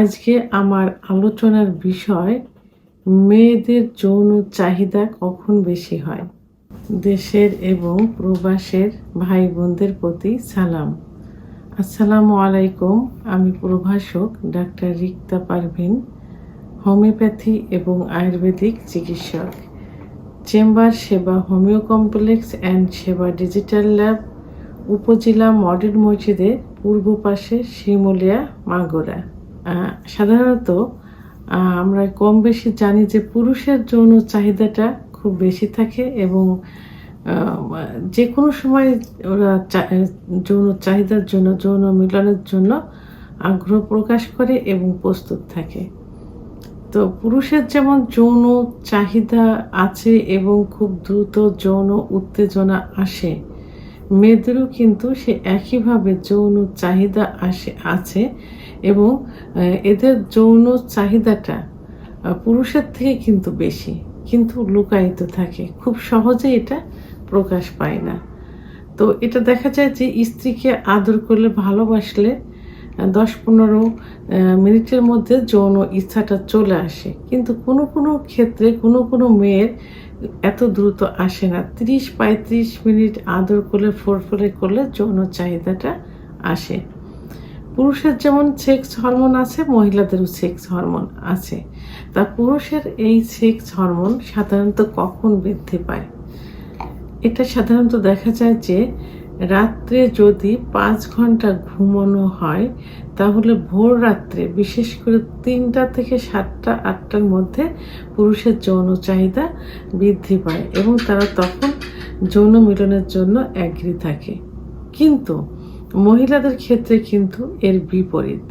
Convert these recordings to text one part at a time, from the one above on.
আজকে আমার আলোচনার বিষয়, মেয়েদের যৌন চাহিদা কখন বেশি হয়? দেশের এবং প্রবাসের ভাই বোনদের প্রতি সালাম। আসসালামু আলাইকুম, আমি প্রভাষক ডাক্তার রিক্তা পারভিন, হোমিওপ্যাথি এবং আয়ুর্বেদিক চিকিৎসক। Chamber Seba homeo complex and Seba digital lab, উপজেলা মডেল মসজিদের পূর্ব পাশে শিমুলিয়া মাগুরা। সাধারণত আমরা কম বেশি জানি যে পুরুষের যৌন চাহিদাটা খুব বেশি থাকে এবং যে কোনো সময় ওরা যৌন চাহিদার জন্য, যৌন মিলনের জন্য আগ্রহ প্রকাশ করে এবং প্রস্তুত থাকে। তো পুরুষের যেমন যৌন চাহিদা আছে এবং খুব দ্রুত যৌন উত্তেজনা আসে, মেয়েদেরও কিন্তু সে একইভাবে যৌন চাহিদা আসে, আছে। এবং এদের যৌন চাহিদাটা পুরুষের থেকে কিন্তু বেশি, কিন্তু লুকায়িত থাকে। খুব সহজে এটা প্রকাশ পায় না। তো এটা দেখা যায় যে স্ত্রীকে আদর করলে, ভালোবাসলে দশ পনেরো মিনিটের মধ্যে যৌন ইচ্ছাটা চলে আসে। কিন্তু কোনো কোনো ক্ষেত্রে, কোনো কোনো মেয়ের এত দ্রুত আসে না। তিরিশ পঁয়ত্রিশ মিনিট আদর করলে, ফোরফোরে করলে যৌন চাহিদাটা আসে। পুরুষের যেমন সেক্স হরমোন আছে, মহিলাদেরও সেক্স হরমোন আছে। তা পুরুষের এই সেক্স হরমোন সাধারণত কখন বৃদ্ধি পায়? এটা সাধারণত দেখা যায় যে, রাত্রে যদি পাঁচ ঘণ্টা ঘুমানো হয়, তাহলে ভোর রাত্রে বিশেষ করে তিনটা থেকে সাতটা, আটটার মধ্যে পুরুষের যৌন চাহিদা বৃদ্ধি পায় এবং তারা তখন যৌন মিলনের জন্য অ্যাগ্রি থাকে। কিন্তু মহিলাদের ক্ষেত্রে কিন্তু এর বিপরীত।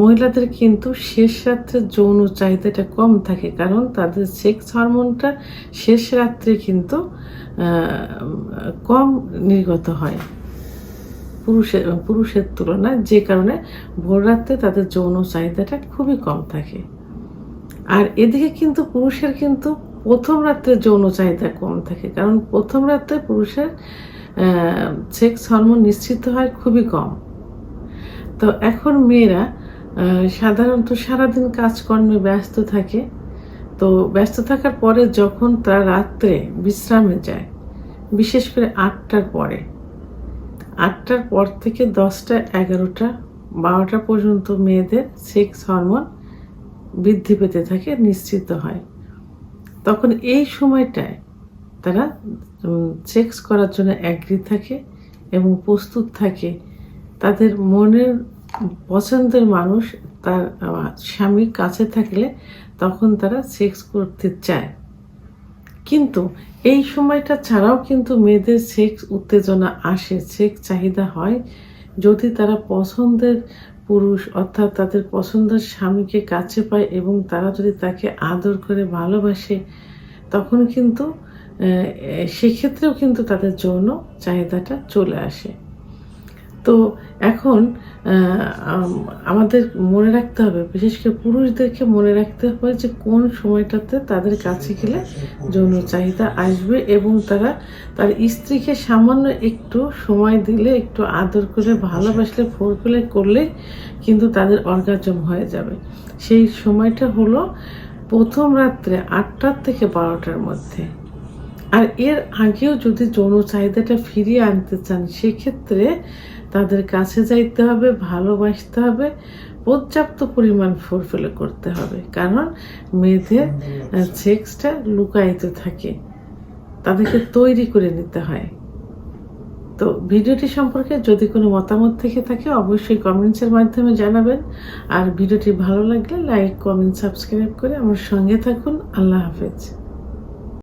মহিলাদের কিন্তু শেষ রাত্রে যৌন চাহিদাটা কম থাকে কারণ তাদের সেক্স হরমোনটা শেষ রাত্রে কিন্তু কম নির্গত হয়। পুরুষের পুরুষের তুলনায় যে কারণে ভোর রাত্রে তাদের যৌন চাহিদাটা খুবই কম থাকে। আর এদিকে কিন্তু পুরুষের কিন্তু প্রথম রাত্রে যৌন চাহিদা কম থাকে কারণ প্রথম রাত্রে পুরুষের সেক্স হরমোন নিশ্চিত হয় খুবই কম। তো এখন মেয়েরা সাধারণত সারাদিন কাজকর্মে ব্যস্ত থাকে। তো ব্যস্ত থাকার পরে যখন তারা রাত্রে বিশ্রামে যায়, বিশেষ করে আটটার পরে, আটটার পর থেকে দশটা, এগারোটা, বারোটা পর্যন্ত মেয়েদের সেক্স হরমোন বৃদ্ধি পেতে থাকে, নিশ্চিত হয়। তখন এই সময়টায় তারা সেক্স করার জন্য অ্যাগ্রি থাকে এবং প্রস্তুত থাকে। তাদের মনের পছন্দের মানুষ তার স্বামী কাছে থাকলে তখন তারা সেক্স করতে চায়। কিন্তু এই সময়টা ছাড়াও কিন্তু মেয়েদের সেক্স উত্তেজনা আসে সেক্স চাহিদা হয়। যদি তারা পছন্দের পুরুষ অর্থাৎ তাদের পছন্দের স্বামীকে কাছে পায় এবং তারা যদি তাকে আদর করে ভালোবাসে, তখন কিন্তু সেক্ষেত্রেও কিন্তু তাদের যৌন চাহিদাটা চলে আসে। তো এখন আমাদের মনে রাখতে হবে, বিশেষ করে পুরুষদেরকে মনে রাখতে হবে যে কোন সময়টাতে তাদের কাছে গেলে যৌন চাহিদা আসবে এবং তারা, তার স্ত্রীকে সামান্য একটু সময় দিলে, একটু আদর করে, ভালোবাসলে ফোর ফোরফেলে করলে কিন্তু তাদের অর্গাজম হয়ে যাবে। সেই সময়টা হলো প্রথম রাত্রে আটটার থেকে বারোটার মধ্যে। আর এর আগেও যদি যৌন চাহিদাটা ফিরিয়ে আনতে চান সেক্ষেত্রে তাদের কাছে যাইতে হবে ভালোবাসতে হবে পর্যাপ্ত পরিমাণ ফুলফিলে করতে হবে। কারণ মেয়েদের সেক্সটা লুকায়িত থাকে। তাদেরকে তৈরি করে নিতে হয়। তো ভিডিওটি সম্পর্কে যদি কোনো মতামত থেকে থাকে অবশ্যই কমেন্টসের মাধ্যমে জানাবেন। আর ভিডিওটি ভালো লাগলে লাইক কমেন্ট সাবস্ক্রাইব করে আমার সঙ্গে থাকুন। আল্লাহ হাফেজ।